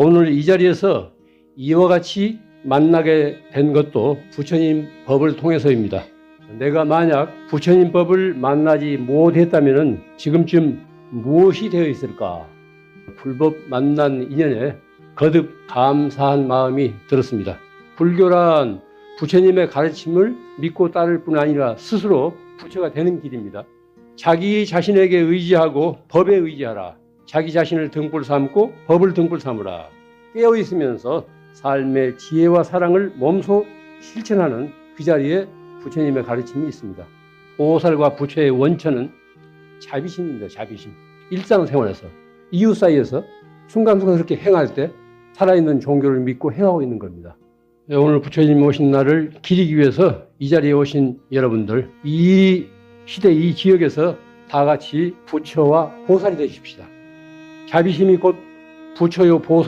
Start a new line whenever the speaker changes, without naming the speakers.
오늘 이 자리에서 이와 같이 만나게 된 것도 부처님 법을 통해서입니다. 내가 만약 부처님 법을 만나지 못했다면 지금쯤 무엇이 되어 있을까? 불법 만난 인연에 거듭 감사한 마음이 들었습니다. 불교란 부처님의 가르침을 믿고 따를 뿐 아니라 스스로 부처가 되는 길입니다. 자기 자신에게 의지하고 법에 의지하라. 자기 자신을 등불 삼고 법을 등불 삼으라. 깨어 있으면서 삶의 지혜와 사랑을 몸소 실천하는 그 자리에 부처님의 가르침이 있습니다. 보살과 부처의 원천은 자비심입니다. 자비심. 일상생활에서 이웃 사이에서 순간순간 그렇게 행할 때 살아있는 종교를 믿고 행하고 있는 겁니다. 네, 오늘 부처님 오신 날을 기리기 위해서 이 자리에 오신 여러분들 이 시대 이 지역에서 다 같이 부처와 보살이 되십시다. 자비심이 곧 부처요 보살